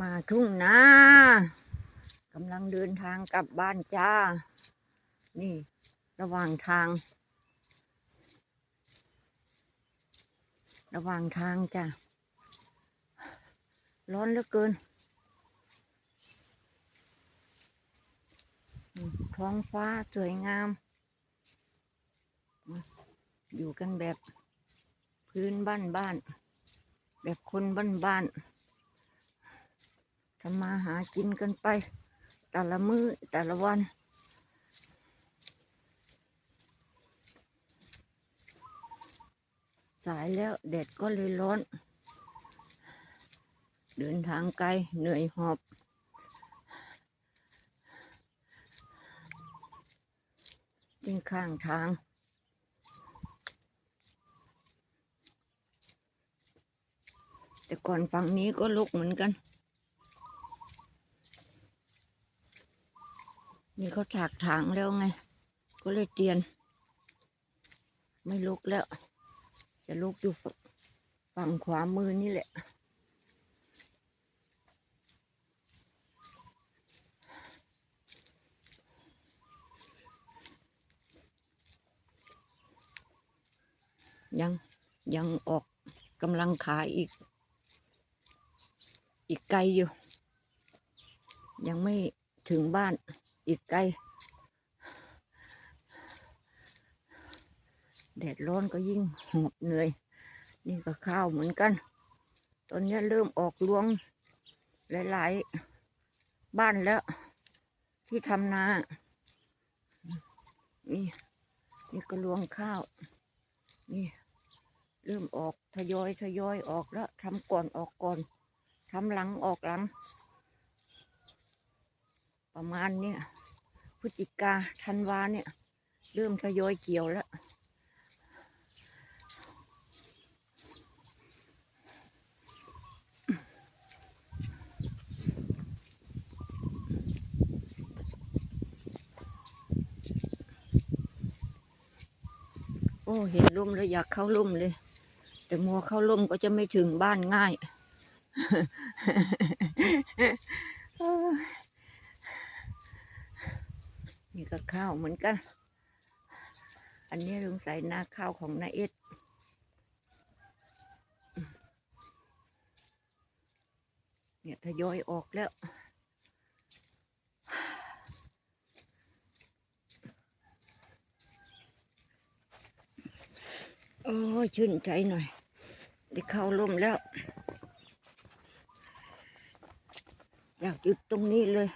มาทุ่งนากำลังเดินทางกลับบ้านจ้า นี่ระหว่างทาง ระหว่างทางจ้ะร้อนเหลือเกิน ท้องฟ้าสวยงาม อยู่กันแบบพื้นบ้านบ้านๆแบบคนบ้านบ้านๆ ทำมาหากินกันไป แต่ละมือ้อแต่ละวัน สายแล้วแดดก็เลยร้อน เดินทางไกลเหนื่อยหอบที่ข้างทางแต่ก่อนฝั่งนี้ก็ลุกเหมือนกัน นี่เขาถากถางแล้วไง ก็เลยเตียน ไม่ลุกแล้ว จะลุกอยู่ฝั่งขวามือนี่แหละ ยังยังออกกำลังขายอีก อีกไกลอยู่ ยังไม่ถึงบ้าน อีกไกล แดดร้อนก็ยิ่งหอบเหนื่อย นี่ก็ข้าวเหมือนกัน ตอนนี้เริ่มออกรวงหลาย ๆ บ้านแล้ว ที่ทำนานี่นี่ก็รวงข้าว นี่ เริ่มออกทยอยทยอยออกแล้วทำก่อนออกก่อนทำหลังออกหลัง ประมาณเนี้ยพฤศจิกาธันวาเนี่ย เริ่มทยอยเกี่ยวแล้ว โอ้เห็นร่มแล้วอยากเข้าร่มเลย แต่มัวเข้าร่มก็จะไม่ถึงบ้านง่าย นี่ก็ข้าวเหมือนกัน อันนี้ลุงใส่นาข้าวของนาเอ็ดเนี่ยทยอยออกแล้ว โอ้ยชื่นใจหน่อยได้เข้าร่มแล้ว อยากหยุดตรงนี้เลย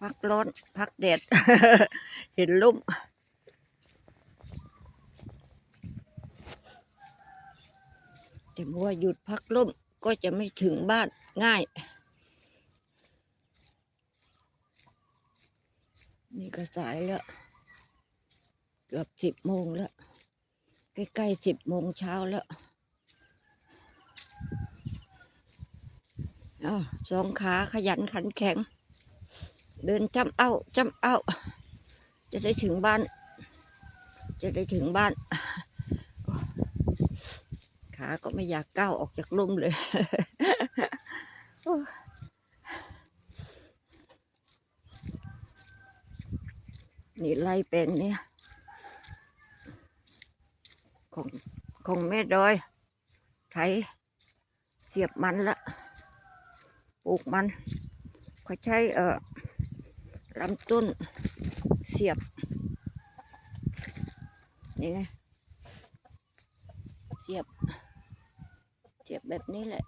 พักร้อน พักแดด เห็นร่มแต่บัวาหยุดพักร่มก็จะไม่ถึงบ้านง่าย นี่ก็สายแล้ว เกือบสิบโมงแล้ว ใกล้ๆสิบโมงเช้าแล้วอ้าวสองขาขยันขันแข็ง เดินจำเอาจำเอา จะได้ถึงบ้าน จะได้ถึงบ้าน ขาก็ไม่อยากก้าวออกจากลุ่มเลยนี่ไล่แปลงเนี่ย ของของแม่ดอยไถเสียบมันละปลูกมันเขาใช้เอ่อ ลำต้นเสียบ นี่ไงเสียบ เสียบแบบนี้แหละ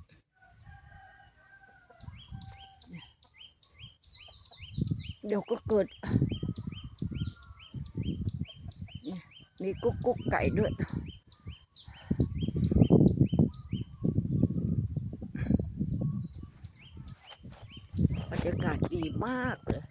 เดี๋ยวก็เกิด มีกุ๊กกุ๊กไก่ด้วย บรรยากาศดีมากเลย